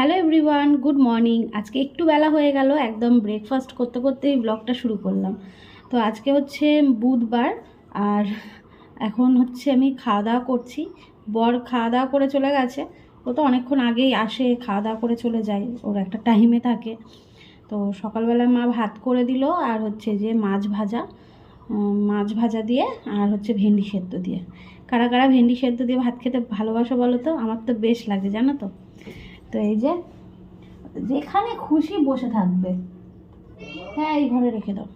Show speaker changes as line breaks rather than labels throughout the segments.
Hello everyone, good morning. আজকে একটু বেলা হয়ে গেল, একদম ব্রেকফাস্ট করতে করতেই ব্লগটা শুরু করলাম। তো আজকে হচ্ছে বুধবার, আর এখন হচ্ছে আমি খাওয়া দাওয়া করছি। বর খাওয়া দাওয়া করে চলে গেছে। ও তো অনেকক্ষণ আগেই আসে, খাওয়া দাওয়া করে চলে যায়, ওর একটা টাইমে থাকে। তো সকালবেলায় মা ভাত করে দিল, আর হচ্ছে যে মাছ ভাজা মাছ ভাজা দিয়ে, আর হচ্ছে ভেন্ডি সেদ্ধ দিয়ে। কারা কারা ভেন্ডি সেদ্ধ দিয়ে ভাত খেতে ভালোবাসো বলো তো? আমার তো বেশ লাগে, জানো তো? তো এই যে, যেখানে খুশি বসে থাকবে। হ্যাঁ এই ঘরে রেখে দাও।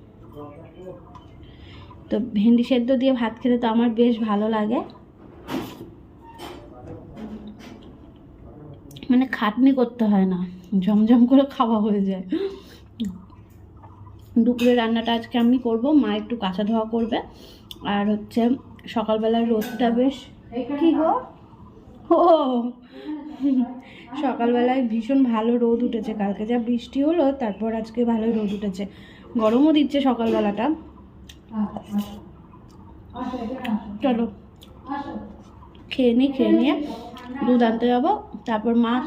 তো ভেন্ডি সেদ্ধ দিয়ে ভাত খেতে তো আমার বেশ ভালো লাগে। মানে খাটনি করতে হয় না জমজম করে খাওয়া হয়ে যায়। দুপুরে রান্নাটা আজকে আমি করব, মা একটু কাঁচা ধোয়া করবে। আর হচ্ছে সকালবেলার রোদটা বেশ, কি গো? ও সকালবেলায় ভীষণ ভালো রোদ উঠেছে। কালকে যা বৃষ্টি হলো, তারপর আজকে ভালোই রোদ উঠেছে। গরমও দিচ্ছে সকালবেলাটা। চলো। খেয়ে নিই খেয়ে নিয়ে দুধ আনতে যাব। তারপর মা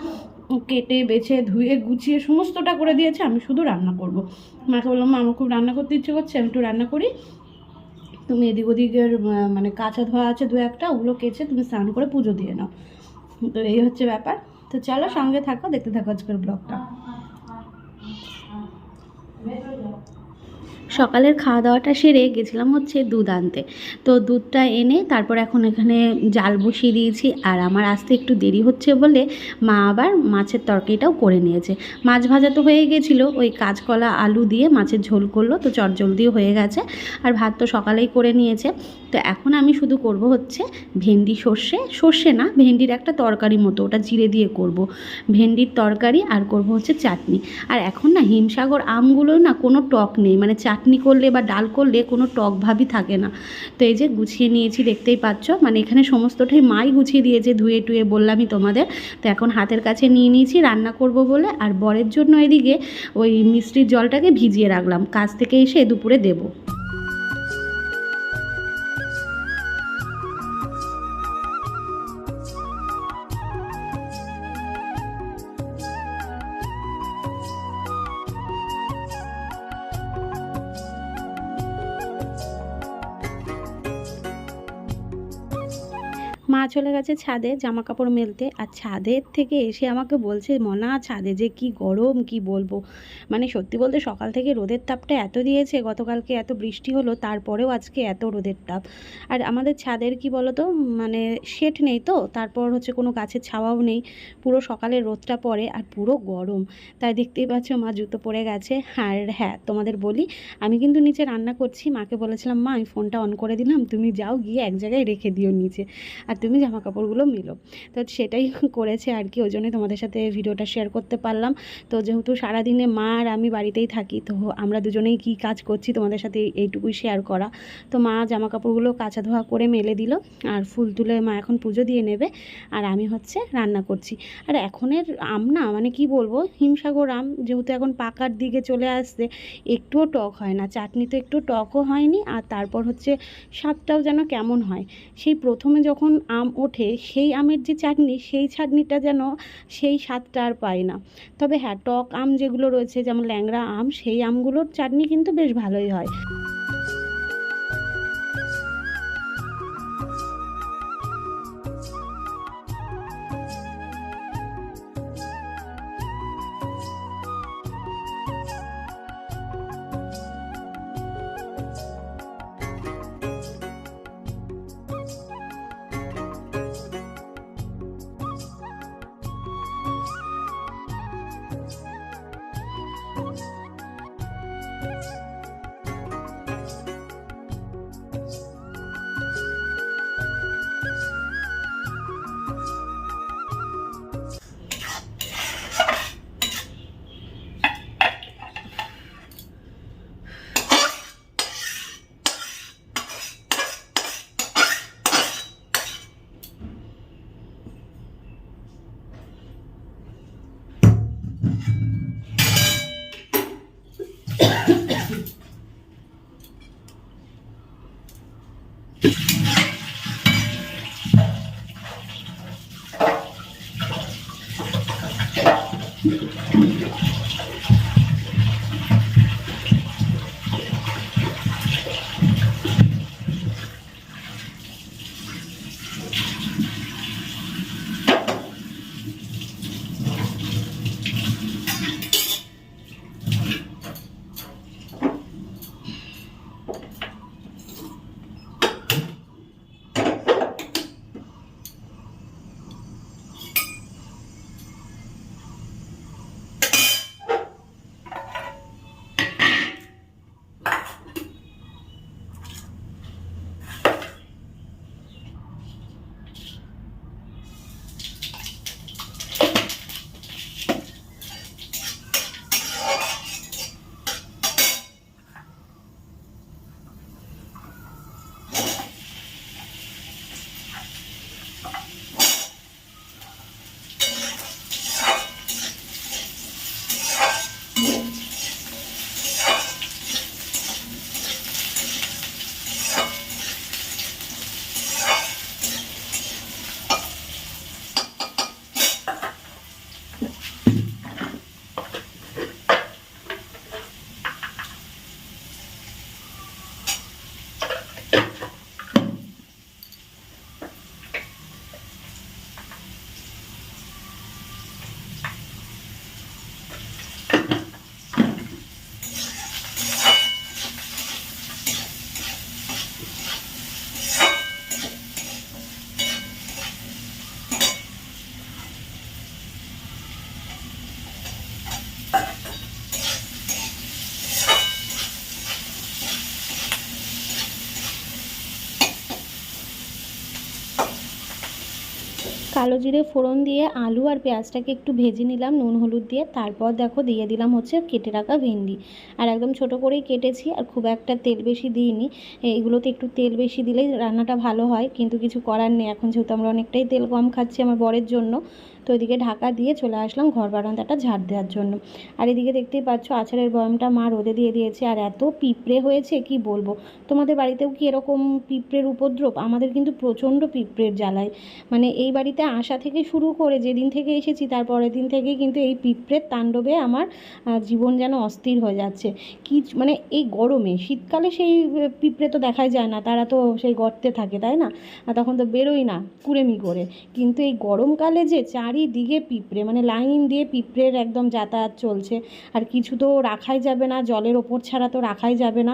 কেটে, বেছে, ধুয়ে, গুছিয়ে সমস্তটা করে দিয়েছে। আমি শুধু রান্না করব। মাকে বললাম, মা, আমার খুব রান্না করতে ইচ্ছে করছে, আমি একটু রান্না করি। তুমি এদিক ওদিকের মানে কাঁচা ধোয়া আছে দু একটা, ওগুলো কেচে তুমি স্নান করে পুজো দিয়ে নাও। তো এই হচ্ছে ব্যাপার। তো চলো সঙ্গে থাকো দেখতে থাকো আজকের ব্লগটা সকালের খাওয়া দাওয়াটা সেরে গেছিলাম হচ্ছে দুধ আনতে। তো দুধটা এনে তারপর এখন এখানে জাল বসিয়ে দিয়েছি আর আমার আসতে একটু দেরি হচ্ছে বলে মা আবার মাছের তরকারিটাও করে নিয়েছে। মাছ ভাজা তো হয়ে গেছিল, ওই কাঁচকলা, আলু দিয়ে মাছের ঝোল করল তো চটজলদিও হয়ে গেছে আর ভাত তো সকালেই করে নিয়েছে। তো এখন আমি শুধু করব হচ্ছে ভেন্ডি সর্ষে সর্ষে না, ভেন্ডির একটা তরকারি মতো ওটা জিরে দিয়ে করব। ভেন্ডির তরকারি আর করব হচ্ছে চাটনি। আর এখন না হিমসাগর আমগুলো না কোনো টক নেই মানে চাটনি করলে বা ডাল করলে কোনো টক ভাবই থাকে না। তো এই যে গুছিয়ে নিয়েছি, দেখতেই পাচ্ছ। মানে এখানে সমস্তটাই মাই গুছিয়ে দিয়েছে ধুয়ে টুয়ে বললামই তোমাদের। তো এখন হাতের কাছে নিয়ে নিয়েছি, রান্না করব বলে। আর বরের জন্য এদিকে ওই মিষ্টির জলটাকে ভিজিয়ে রাখলাম। কাজ থেকে এসে দুপুরে দেবো। মা চলে গেছে ছাদে জামা কাপড় মেলতে আর ছাদের থেকে এসে আমাকে বলছে, মনা, ছাদে যে কি গরম, কি বলব? মানে সত্যি বলতে সকাল থেকে রোদের তাপটা এত দিয়েছে, গতকালকে এত বৃষ্টি হলো, তারপরেও আজকে এত রোদের তাপ। আর আমাদের ছাদের কি বলো তো মানে শেড নেই তো, তারপর হচ্ছে কোনো গাছের ছাওয়াও নেই, পুরো সকালে রোদটা পড়ে আর পুরো গরম। তাই দেখতেই পাচ্ছ মা জুতো পরে গেছে। আর হ্যাঁ তোমাদের বলি, আমি কিন্তু নিচে রান্না করছি, মাকে বলেছিলাম, মা, আমি ফোনটা অন করে দিলাম, তুমি যাও গিয়ে এক জায়গায় রেখে দিও নিচে। আর তুমি জামা কাপড়গুলো মেলো। তো সেটাই করেছে আর কি, ওই জন্যই তোমাদের সাথে ভিডিওটা শেয়ার করতে পারলাম। তো যেহেতু সারাদিনে মা আর আমি বাড়িতেই থাকি, তো আমরা দুজনেই কী কাজ করছি তোমাদের সাথে এইটুকুই শেয়ার করা। তো মা জামা কাপড়গুলো কাচা ধোয়া করে মেলে দিল, আর ফুল তুলে মা এখন পুজো দিয়ে নেবে, আর আমি হচ্ছে রান্না করছি। আর এখনের আম না মানে কি বলব, হিমসাগর আম যেহেতু এখন পাকার দিকে চলে আসছে, একটুও টক হয় না। চাটনি তো একটু টকও হয়নি, আর তারপর হচ্ছে স্বাদটাও যেন কেমন হয়। সেই প্রথমে যখন আম ওঠে, সেই আমের যে চাটনি, সেই চাটনিটা যেন সেই স্বাদটা আর পায় না। তবে হ্যাঁ টক আম যেগুলো রয়েছে, যেমন ল্যাংড়া আম, সেই আমগুলোর চাটনি কিন্তু বেশ ভালোই হয়। Gracias. কালো জিরে ফোড়ন দিয়ে আলু আর পেঁয়াজটাকে একটু ভেজে নিলাম, নুন, হলুদ দিয়ে। তারপর দেখো দিয়ে দিলাম হচ্ছে কেটে রাখা ভেন্ডি। আর একদম ছোট করেই কেটেছি আর খুব একটা তেল বেশি দিইনি। এইগুলোতে একটু তেল বেশি দিলেই রান্নাটা ভালো হয়, কিন্তু কিছু করার নেই। এখন যেহেতু আমরা অনেকটাই তেল কম খাচ্ছি আমার বরের জন্য তো এদিকে ঢাকা দিয়ে চলে আসলাম ঘর বারান্দাটা ঝাড় দেওয়ার জন্য। আর এদিকে দেখতেই পাচ্ছ আচারের বয়ামটা মা রোদে দিয়ে দিয়েছে। আর এত পিঁপড়ে হয়েছে, কি বলব? তোমাদের বাড়িতেও কি এরকম পিঁপড়ের উপদ্রব? আমাদের কিন্তু প্রচণ্ড পিঁপড়ের জ্বালায়। মানে এই বাড়িতে আসা থেকে শুরু করে যেদিন থেকে এসেছি তারপরের দিন থেকেই কিন্তু এই পিঁপড়ের তাণ্ডবে আমার জীবন যেন অস্থির হয়ে যাচ্ছে। কি মানে এই গরমে, শীতকালে সেই পিঁপড়ে তো দেখাই যায় না, তারা তো সেই গর্তে থাকে, তাই না? তখন তো বেরোই না কুড়েমি করে। কিন্তু এই গরমকালে যে চারিদিকে পিঁপড়ে মানে লাইন দিয়ে পিঁপড়ের একদম যাতায়াত চলছে। আর কিছু তো রাখাই যাবে না, জলের ওপর ছাড়া তো রাখাই যাবে না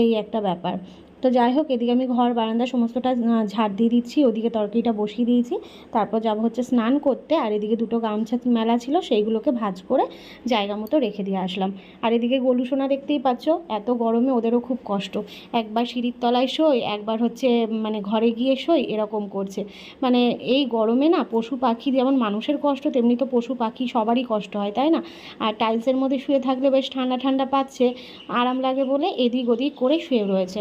এই একটা ব্যাপার। তো যাই হোক, এদিকে আমি ঘর, বারান্দা সমস্তটা ঝাড় দিয়ে দিচ্ছি। ওদিকে তরকারিটা বসিয়ে দিয়েছি। তারপর যাব হচ্ছে স্নান করতে। আর এদিকে দুটো গামছা মেলা ছিল, সেইগুলোকে ভাঁজ করে জায়গা মতো রেখে দিয়ে আসলাম। আর এদিকে গলু সোনা দেখতেই পাচ্ছ, এত গরমে ওদেরও খুব কষ্ট। একবার সিঁড়ির তলায় শোয়, একবার হচ্ছে মানে ঘরে গিয়ে শোয়, এরকম করছে। মানে এই গরমে না, পশু পাখি যেমন মানুষের কষ্ট, তেমনি তো পশু পাখি সবারই কষ্ট হয়, তাই না? আর টাইলসের মধ্যে শুয়ে থাকলে বেশ ঠান্ডা ঠান্ডা পাচ্ছে। আরাম লাগে বলে এদিক ওদিক করে শুয়ে রয়েছে।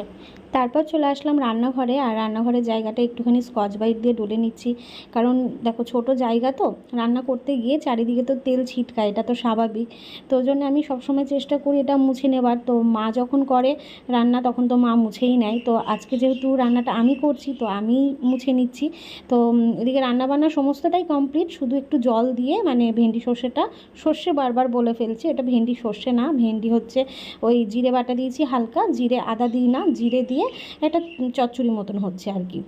তারপর চলে আসলাম রান্নাঘরে, আর রান্নাঘরের জায়গাটা একটুখানি স্কচ বাইট দিয়ে ডলে নিচ্ছি। কারণ দেখো ছোট জায়গা তো, রান্না করতে গিয়ে চারিদিকে তো তেল ছিটকায়, এটা তো স্বাভাবিক। তো জন্য আমি সবসময় চেষ্টা করি এটা মুছে নেবার। তো মা যখন করে রান্না, তখন তো মা মুছেই নেয়। তো আজকে যেহেতু রান্নাটা আমি করছি, তো আমি মুছে নিচ্ছি। তো এদিকে রান্নাবান্না সমস্তটাই কমপ্লিট, শুধু একটু জল দিয়ে মানে ভেন্ডি সর্ষেটা সর্ষে বারবার বলে ফেলছি, এটা ভেন্ডি সর্ষে না, ভেন্ডি হচ্ছে ওই জিরে বাটা দিয়েছি হালকা, জিরে আদা দিই না, জিরে দিয়ে একটা চচ্চড়ি মতন হচ্ছে আর কি।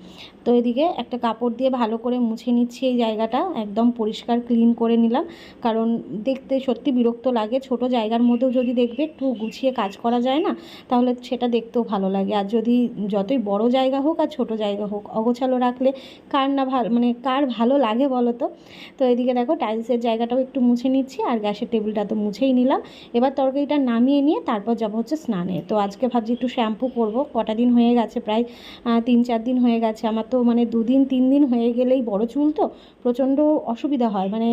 তো এদিকে একটা কাপড় দিয়ে ভালো করে মুছে নিচ্ছি এই জায়গাটা, একদম পরিষ্কার ক্লিন করে নিলাম। কারণ দেখতে সত্যি বিরক্ত লাগে, ছোট জায়গার মধ্যেও যদি দেখবে একটু গুছিয়ে কাজ করা যায় না, তাহলে সেটা দেখতেও ভালো লাগে। আর যদি যতই বড় জায়গা হোক আর ছোট জায়গা হোক, অগোছালো রাখলে কার না ভালো মানে কার ভালো লাগে বলো তো? তো এদিকে দেখো টাইলসের জায়গাটাও একটু মুছে নিচ্ছি আর গ্যাসের টেবিলটা তো মুছেই নিলাম। এবার তরকারিটা নামিয়ে নিয়ে তারপর যাব হচ্ছে স্নানে। তো আজকে ভাবছি একটু শ্যাম্পু করব, কটা দিন হয়ে গেছে, প্রায় তিন চার দিন হয়ে গেছে। আমার তো মানে দুদিন, তিন দিন হয়ে গেলেই বড় চুল তো, প্রচণ্ড অসুবিধা হয়। মানে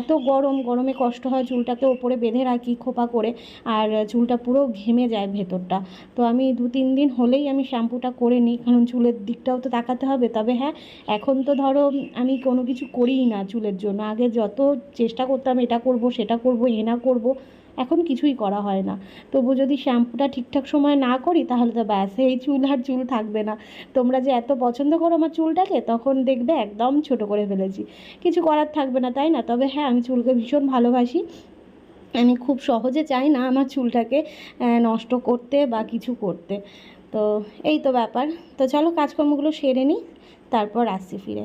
এত গরম, গরমে কষ্ট হয় চুলটাকে ওপরে বেঁধে রাখি, খোপা করে, আর চুলটা পুরো ঘেমে যায় ভেতরটা। তো আমি দু, তিন দিন হলেই আমি শ্যাম্পুটা করে নিই, কারণ চুলের দিকটাও তো তাকাতে হবে। তবে হ্যাঁ এখন তো ধরো আমি কোনো কিছু করিই না চুলের জন্য। আগে যত চেষ্টা করতাম এটা করব, সেটা করব, এ না করব এখন কিছুই করা হয় না। তবু যদি শ্যাম্পুটা ঠিকঠাক সময় না করি, তাহলে তো ব্যাস, এই চুল আর চুল থাকবে না। তোমরা যে এত পছন্দ করো আমার চুলটাকে, তখন দেখবে একদম ছোট করে ফেলেছি। কিছু করার থাকবে না, তাই না? তবে হ্যাঁ আমি চুলকে ভীষণ ভালোবাসি। আমি খুব সহজে চাই না আমার চুলটাকে নষ্ট করতে বা কিছু করতে। তো এই তো ব্যাপার। তো চলো কাজকর্মগুলো সেরে নিই, তারপর আসছি ফিরে।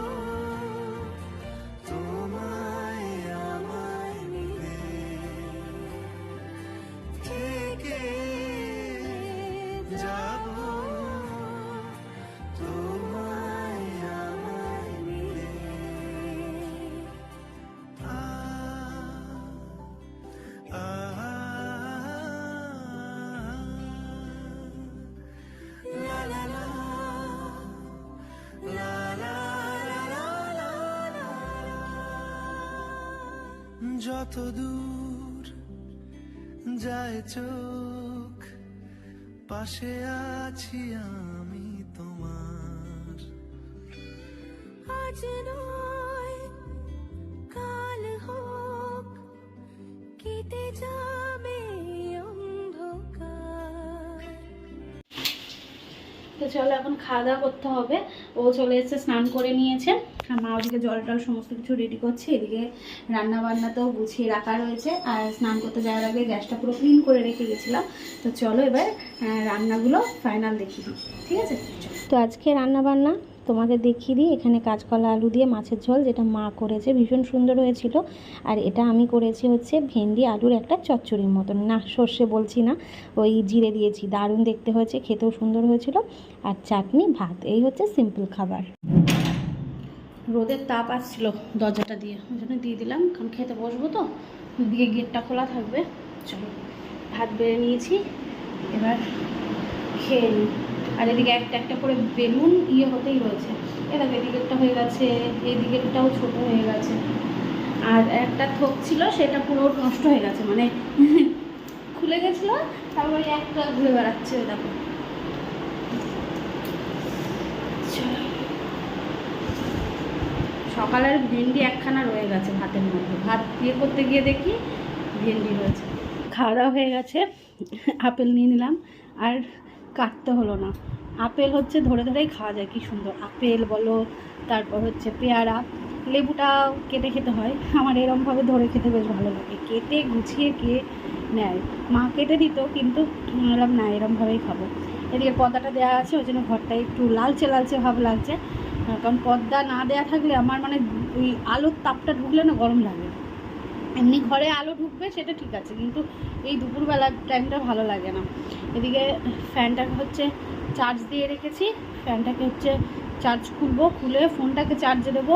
যত দূর যায় চোখ পাশে আছি আমি তোমার।
আজ নয় কাল হোক কেটে যাবে
তো চলো এখন খাওয়া দাওয়া করতে হবে। ও চলে এসেছে, স্নান করে নিয়েছে। আর মা ওদিকে জল টল সমস্ত কিছু রেডি করছে। এদিকে রান্না বান্না তো গুছিয়ে রাখা রয়েছে। আর স্নান করতে যাওয়ার আগে গ্যাসটা পুরো ক্লিন করে রেখে গেছিলাম। তো চলো এবার রান্নাগুলো ফাইনাল দেখি ঠিক আছে? তো আজকে রান্না বান্না তোমাদের দেখিয়ে দিই। এখানে কাঁচকলা আলু দিয়ে মাছের ঝোল, যেটা মা করেছে, ভীষণ সুন্দর হয়েছিল। আর এটা আমি করেছি হচ্ছে ভেন্ডি আলুর একটা চচ্চড়ির মতন। না, সর্ষে বলছি না, ওই জিরে দিয়েছি। দারুণ দেখতে হয়েছে, খেতেও সুন্দর হয়েছিল। আর চাটনি, ভাত, এই হচ্ছে সিম্পল খাবার। রোদের তাপ আসছিল দরজাটা দিয়ে, ওই জন্য দিয়ে দিলাম। কারণ খেতে বসবো তো ওইদিকে গেটটা খোলা থাকবে। চলো, ভাত বেড়ে নিয়েছি, এবার খেয়ে নিই। আর এদিকে একটা একটা করে বেলুন ইয়ে হতেই রয়েছে। এদিকে এদিকেরটা হয়ে গেছে, এদিকেরটাও ছোট হয়ে গেছে। আর একটা থোক ছিল, সেটা পুরো নষ্ট হয়ে গেছে মানে খুলে গেছিল, তারপরে একটা ঘুরে বেড়াচ্ছে দেখো। সকালের ভেন্ডি একখানা রয়ে গেছে ভাতের মধ্যে। ভাত দিয়ে করতে গিয়ে দেখি ভেন্ডি রয়েছে। খাওয়া দাওয়া হয়ে গেছে, আপেল নিয়ে নিলাম। আর কাটতে হলো না। আপেল হচ্ছে ধরে ধরেই খাওয়া যায়, কি সুন্দর। আপেল বলো, তারপর হচ্ছে পেয়ারা। লেবুটা কেটে খেতে হয়। আমার এরমভাবে ধরে খেতে বেশ ভালো লাগে। কেটে গুছিয়ে কে নেয়? মা কেটে দিত, কিন্তু বললাম, না, এরমভাবেই খাব। এদিকে পর্দাটা দেওয়া আছে, ওই জন্য ঘরটা একটু লালচে লালচে ভাব লাগছে। কারণ পর্দা না দেওয়া থাকলে আমার মানে ওই আলোর তাপটা ঢুকলে না গরম লাগে। এমনি ঘরে আলো ঢুকবে, সেটা ঠিক আছে, কিন্তু এই দুপুরবেলার টাইমটা ভালো লাগে না। এদিকে ফ্যানটাকে হচ্ছে চার্জ দিয়ে রেখেছি ফ্যানটাকে হচ্ছে চার্জ খুলবো, খুলে ফোনটাকে চার্জে দেবো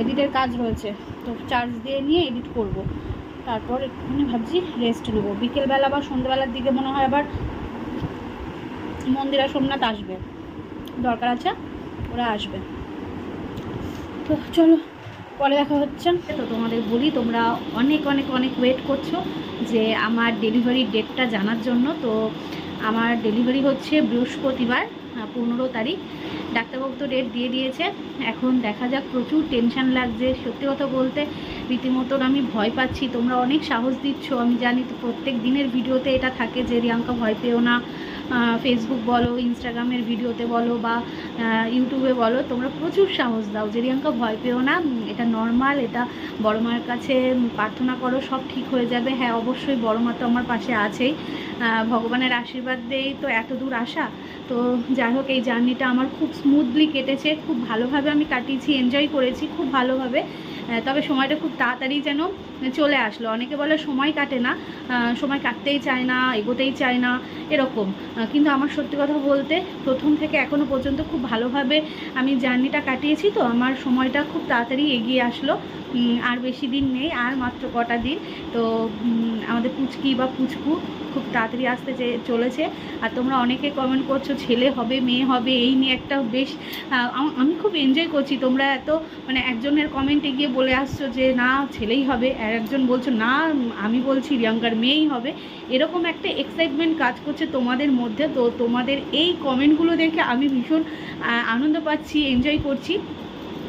এডিটের কাজ রয়েছে, তো চার্জ দিয়ে নিয়ে এডিট করব। তারপর একটুখানি ভাবছি রেস্ট নেব। বিকেলবেলা বা সন্ধ্যেবেলার দিকে মনে হয় আবার মন্দিরা সোমনাথ আসবে। দরকার আছে, ওরা আসবে। তো চলো পরে দেখা হচ্ছে। তো তোমাদের বলি, তোমরা অনেক অনেক অনেক ওয়েট করছ যে আমার ডেলিভারি ডেটটা জানার জন্য। তো আমার ডেলিভারি হচ্ছে বৃহস্পতিবার পনেরো তারিখ। ডাক্তারবাবু তো ডেট দিয়ে দিয়েছে। এখন দেখা যাক, প্রচুর টেনশন লাগছে। সত্যি কথা বলতে, রীতিমতন আমি ভয় পাচ্ছি। তোমরা অনেক সাহস দিচ্ছ, আমি জানি তো প্রত্যেক দিনের ভিডিওতে এটা থাকে যে রিয়াঙ্কা ভয় পেও না। ফেসবুক বলো ইনস্টাগ্রামের ভিডিওতে বলো বা ইউটিউবে বলো, তোমরা প্রচুর সাহস দাও। যে রিয়াঙ্কা ভয় পেও না এটা নর্মাল এটা বড় মায়ের কাছে প্রার্থনা করো, সব ঠিক হয়ে যাবে। হ্যাঁ অবশ্যই বড় মা তো আমার পাশে আছেই। ভগবানের আশীর্বাদ দিয়েই তো এত দূর আসা তো যাই হোক, এই জার্নিটা আমার খুব স্মুথলি কেটেছে। খুব ভালোভাবে আমি কাটিয়েছি এনজয় করেছি, খুব ভালোভাবে। তবে সময়টা খুব তাড়াতাড়ি যেন চলে আসলো। অনেকে বলে সময় কাটে না সময় কাটতেই চায় না, এগোতেই চায় না, এরকম। কিন্তু আমার সত্যি কথা বলতে প্রথম থেকে এখনও পর্যন্ত খুব ভালোভাবে আমি জার্নিটা কাটিয়েছি তো, আমার সময়টা খুব তাড়াতাড়ি এগিয়ে আসলো। আর বেশি দিন নেই, আর মাত্র কটা দিন। তো আমাদের পুচকি বা পুচকু খুব তাড়াতাড়ি আসতে চলেছে। আর তোমরা অনেকে কমেন্ট করছ, ছেলে হবে, মেয়ে হবে, এই নিয়ে একটা বেশ আমি খুব এনজয় করছি। তোমরা এত মানে একজনের কমেন্টে গিয়ে বলে আসছো যে, না, ছেলেই হবে। আর একজন বলছো, না, আমি বলছি রিয়াঙ্কার মেয়েই হবে। এরকম একটা এক্সাইটমেন্ট কাজ করছে তোমাদের মধ্যে। তো তোমাদের এই কমেন্টগুলো দেখে আমি ভীষণ আনন্দ পাচ্ছি এনজয় করছি।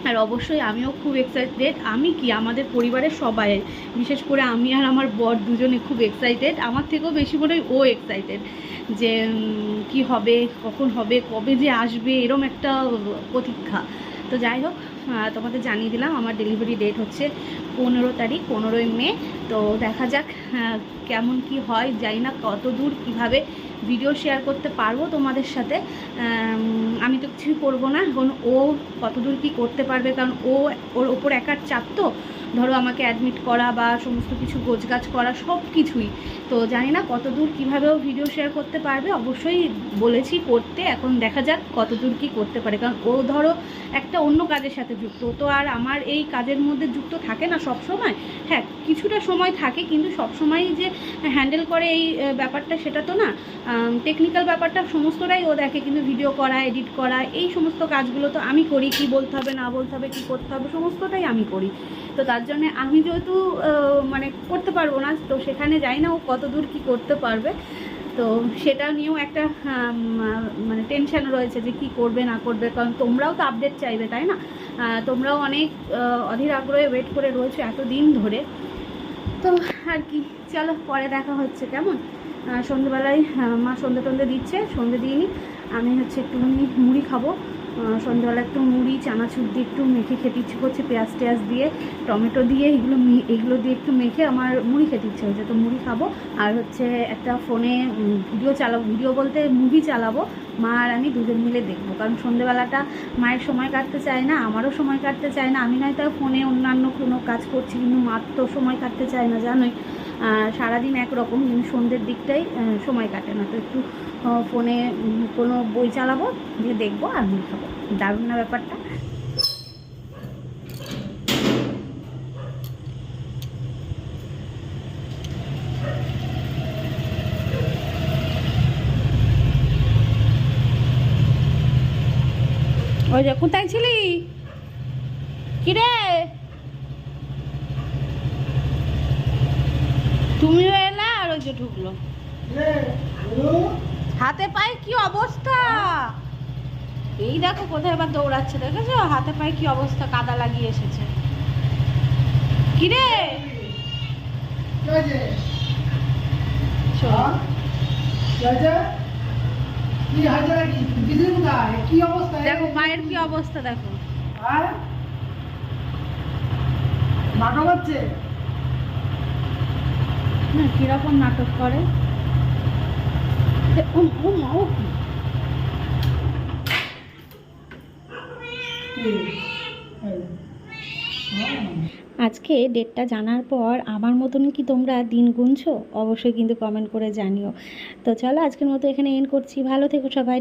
আর অবশ্যই আমিও খুব এক্সাইটেড আমি কি? আমাদের পরিবারের সবাই। বিশেষ করে আমি আর আমার বর দুজনে খুব এক্সাইটেড আমার থেকেও বেশি মনে ও এক্সাইটেড যে কি হবে, কখন হবে, কবে যে আসবে, এরম একটা প্রতীক্ষা। তো যাই হোক তোমাদের জানিয়ে দিলাম আমার ডেলিভারি ডেট হচ্ছে পনেরো তারিখ, পনেরোই মে। তো দেখা যাক কেমন কি হয়, জানি না কত দূর কীভাবে ভিডিও শেয়ার করতে পারব তোমাদের সাথে। আমি তো কিছুই করব না, কারণ ও কতদূর কি করতে পারবে, কারণ ও, ওর ওপর একার চাপ তো। ধরো আমাকে অ্যাডমিট করা বা সমস্ত কিছু গোছগাছ করা সব কিছুই। তো জানি না কতদূর কীভাবে ও ভিডিও শেয়ার করতে পারবে, অবশ্যই বলেছি করতে, এখন দেখা যাক কতদূর কি করতে পারে। কারণ ও ধরো একটা অন্য কাজের সাথে যুক্ত তো আর আমার এই কাজের মধ্যে যুক্ত থাকে না সব সময় হ্যাঁ কিছুটা সময় থাকে, কিন্তু সব সময়ই যে হ্যান্ডেল করে এই ব্যাপারটা সেটা তো না। টেকনিক্যাল ব্যাপারটা সমস্তটাই ও দেখে, কিন্তু ভিডিও করা এডিট করা, এই সমস্ত কাজগুলো তো আমি করি, কি বলতে হবে, না বলতে হবে, কি করতে হবে, সমস্তটাই আমি করি। তো তার জন্য আমি যেহেতু মানে করতে পারব না তো সেখানে যাই না ও কত দূর কী করতে পারবে। তো সেটা নিয়েও একটা মানে টেনশন রয়েছে যে কি করবে না করবে কারণ তোমরাও তো আপডেট চাইবে তাই না? তোমরাও অনেক অধীর আগ্রহে ওয়েট করে রয়েছে এত দিন ধরে। তো আর কি চলো পরে দেখা হচ্ছে কেমন? আহ, মা সন্ধে টন্ধে দিচ্ছে সন্ধে দিইনি। আমি হচ্ছে একটুখানি মুড়ি খাব। সন্ধ্যেবেলা একটু মুড়ি, চানাচুর দিয়ে একটু মেখে খেতে ইচ্ছে করছে, পেঁয়াজ টেয়াজ দিয়ে, টমেটো দিয়ে, এগুলো এগুলো দিয়ে একটু মেখে আমার মুড়ি খেতে ইচ্ছে হয়েছে তো মুড়ি খাব, আর হচ্ছে একটা ফোনে ভিডিও চালাবো, ভিডিও বলতে মুভি চালাবো, মা আর আমি দুজন মিলে দেখব। কারণ সন্ধেবেলাটা মায়ের সময় কাটতে চায় না, আমারও সময় কাটতে চায় না, আমি নয় নয়তো ফোনে অন্যান্য কোনো কাজ করছি, কিন্তু মার তো সময় কাটতে চায় না, জানোই। সারাদিন একরকম সন্ধ্যের দিকটাই সময় কাটে না তো একটু ফোনে কোনো বই চালাবো দিয়ে দেখব আর মুড়ি খাব। দারুণ না ব্যাপারটা। ওই যে, কোথায় ছিলি? কিরে তুমিও এলা আর ওই যে ঢুকলো হাতে পায়ে কি অবস্থা এই দেখো কোথায় এবার দৌড়াচ্ছে দেখেছ? হাতে পায়ে কি অবস্থা কাদা লাগিয়ে এসেছে। কিরে?
অবস্থা?
দেখো মায়ের কি অবস্থা দেখো।
নাটক হচ্ছে?
না কীরকম নাটক করে? ও ও মা ও কি? আজকে ডেটটা জানার পর আমার মতন কি তোমরা দিন গুনছো? অবশ্যই কিন্তু কমেন্ট করে জানিও। তো চলো আজকের মতো এখানে এন্ড করছি। ভালো থেকো সবাই